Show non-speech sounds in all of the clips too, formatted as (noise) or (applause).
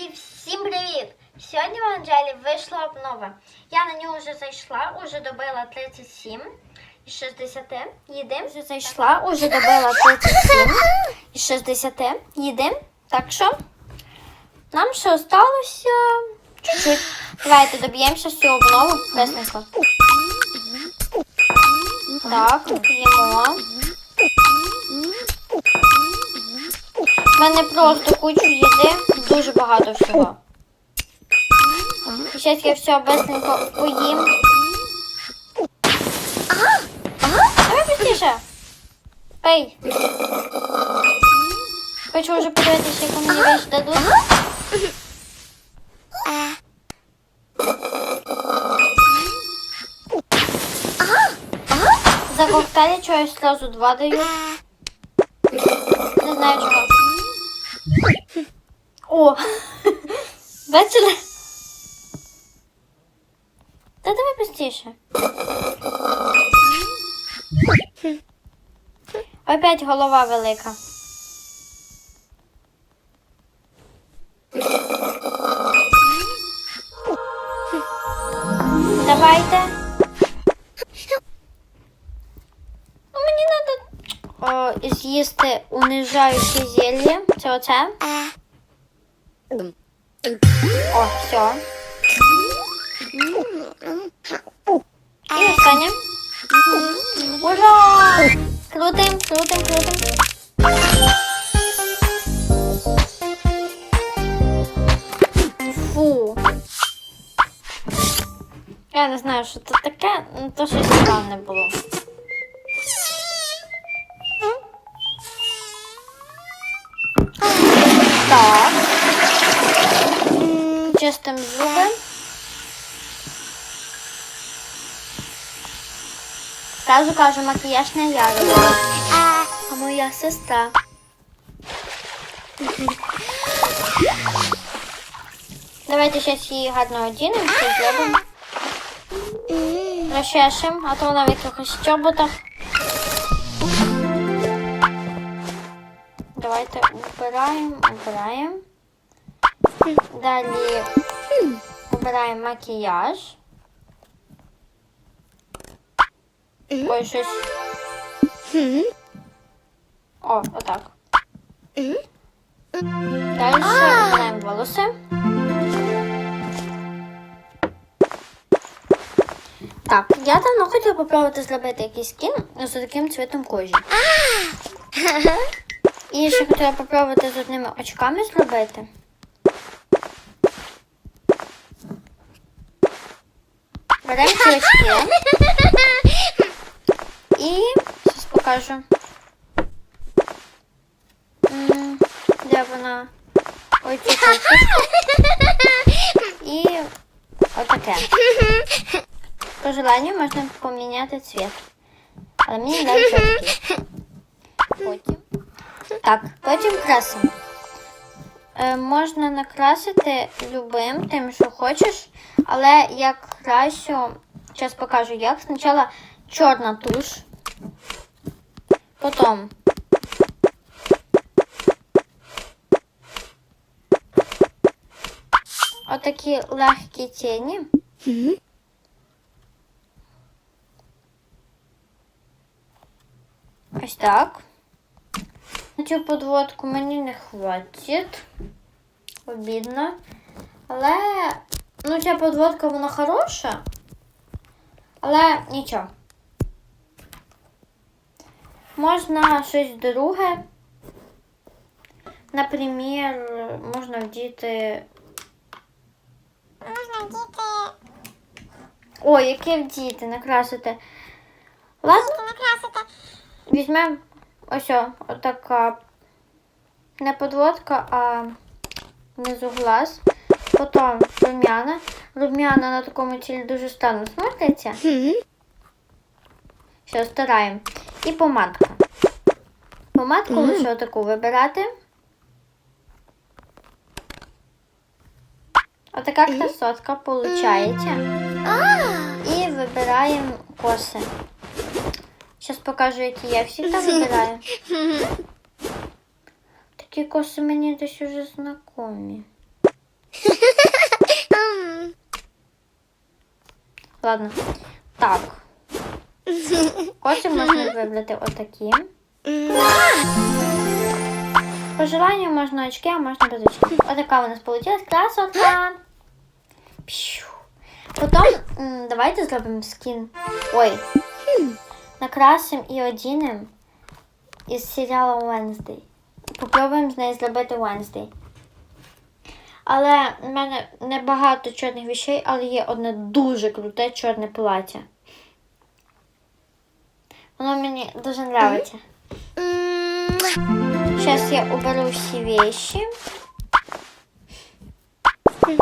І всім привіт! Сьогодні в Анджелі вийшла обнова. Я на нього вже зайшла, уже добила 37 із 60. Їдем. Вже зайшла, уже добила 37 із 60. Їдем. Так що нам ще осталося чуть-чуть. Давайте доб'ємося всю обнову бесненько. Так, їмо. У мене просто кучу їди, дуже багато всього. Зараз я все быстренько поїм. Ага, ага, давай быстріше. Пей. Хочу вже подивитися, яку мені річ дадуть. За коктейлі чогось сразу два даю. Не знаю чого. О! (laughs) Бачили? Та давай быстріше. Опять голова велика. Давайте. Ну, мені треба з'їсти унижаюче зілля. Це оце. О, все. І останнє. Ура! Крутим, крутим, крутим. Фу. Я не знаю, що це таке, ну то щось странне було. Чистим зуби. Кажу, кажу, макіяж не я робила, а моя сестра. Давайте зараз її гарно одінемо, все зробимо. Розчешемо, а то вона в якихось чоботах. Давайте убираємо, убираємо. Далі убираємо макіяж. Ой, щось. О, отак. Далі убираємо волоси. Так, я давно хотіла попробувати зробити якийсь скін з таким цвітом кожі. І ще хотіла попробувати з одними очками зробити. очки. І зараз покажу. М, Де вона? Ой, цю карточку. І отаке. По желанню можна поміняти цвіт. Але мені нравиться такий. Потім. Так, потім красимо. Е, можна накрасити любим, тим, що хочеш, але я красю, зараз покажу як. Спочатку чорна туш, потім отакі легкі тіні. Ось так. Цю подводку мені не хватить. Обідно. Але ну ця подводка вона хороша. Але нічого. Можна щось друге. Наприклад, можна вдіти. Можна вдіти, Ой, яке вдіти, накрасити. Ладно, накрасити. візьмемо ось отака. Не подводка, а внизу глаз. Потім рум'яна. Рум'яна на такому тілі дуже стану смотриться. Все, стараємо. І помадка. Помадку лише таку вибирати. Отака красотка виходить. І вибираємо коси. Зараз покажу, які я всі там вибираю. (laughs) Такі коси мені десь уже знакомі. (laughs) Ладно. Так. Коси можна вибрати отакі. По желанню можна очки, а можна без очків. Отака у нас красотка. Пшу. Потім давайте зробимо скін. Ой. Накрасимо і одінемо із серіалу Wednesday. Попробуємо з неї зробити Wednesday. Але в мене небагато чорних вещей, але є одне дуже круте чорне плаття. Воно мені дуже подобається. Сейчас я уберу всі вещи.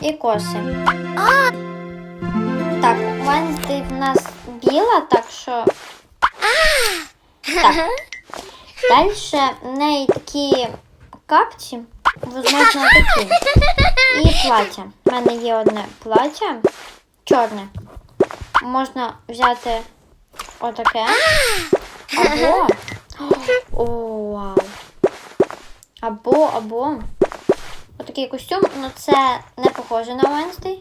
І коси. Так, Wednesday в нас біла, так що. Так. Дальше в неї такі капці, возможно, такі. І плаття. У мене є одне плаття чорне. Можна взяти отаке. Або. О, вау. Або, або. Отакий костюм, ну це не похоже на Wednesday.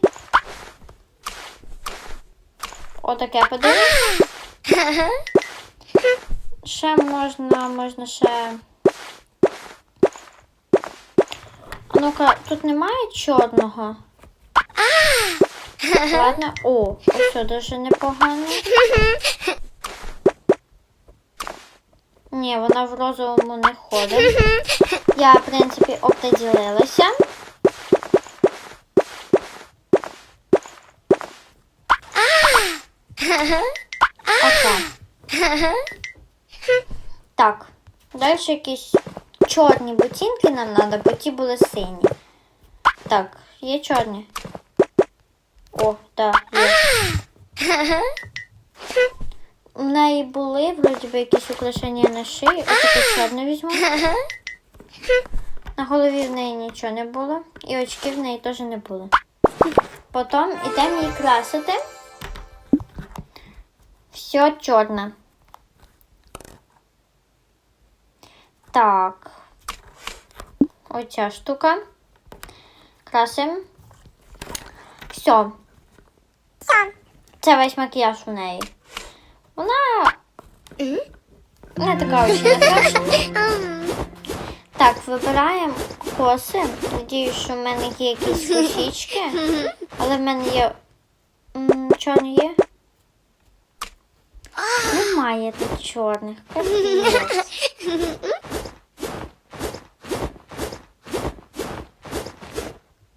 Отаке подивись. Ще можна, можна ще. А ну-ка, тут немає чорного. Ладно. О, ось дуже непогано. Ні, вона в розовому не ходить. Я, в принципі, оприділилася. Оце. Так, далі якісь чорні ботинки нам треба, бо ті були сині. Так, є чорні. О, так, є. У неї були вроді би якісь украшення на шиї. Ось чорне візьму. На голові в неї нічого не було. І очки в неї теж не було. Потім йдемо її красити. Все чорне. Так. Оця штука. Красимо. Все. Це весь макіяж у неї. Вона не така накрашена. Так, вибираємо коси. Надіюсь, що в мене є якісь косички. Але в мене є. Чорні є? Немає тут чорних. Капець.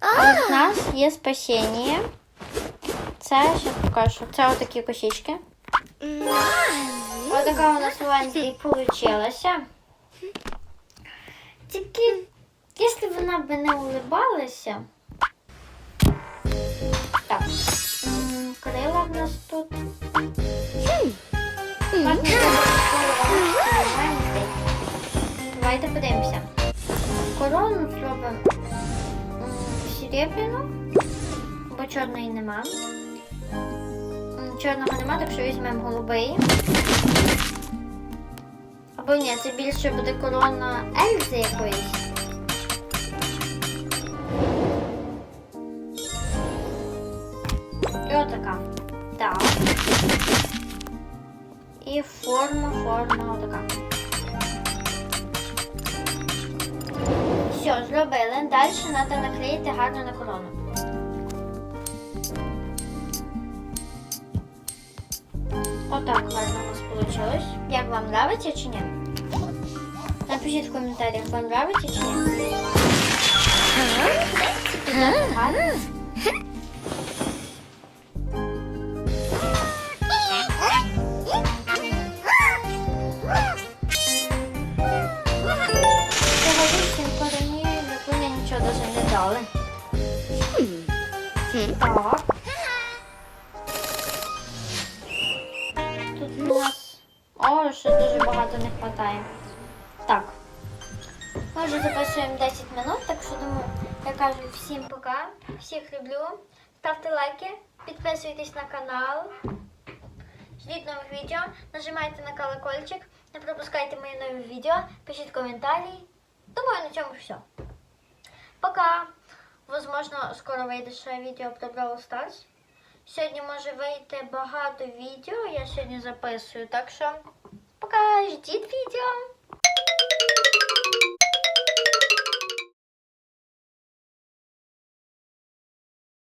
Але в нас є спасіння. Це зараз покажу. Це отакі косички. Отака у нас Венський получилася. Тільки, якщо вона б не улибалася. Так. Крила в нас тут. Давайте подивимося. Корону зробимо серебряну, бо чорної нема. Чорного нема, так що візьмемо голубий. Або ні, це більше буде корона Ельзи якоїсь. І отака. Так. І форма, форма отака. Все, зробили. Далі треба наклеїти гарно на корону. Отак гарно у нас вийшло. Як вам нравиться чи ні? Напишіть в коментарях, вам нравиться чи ні. Багато не вистачає. Так. Ми вже записуємо 10 минут, так що думаю, я кажу всім пока. Всіх люблю. Ставте лайки, підписуйтесь на канал. Ждіть нових відео, нажимайте на колокольчик, не пропускайте мої нові відео, пишіть коментарі. Думаю, на цьому все. Пока! Воз- можливо, скоро вийде ще відео про Brawl Stars. Сьогодні може вийти багато відео, я сьогодні записую, так що пока ждіть відео.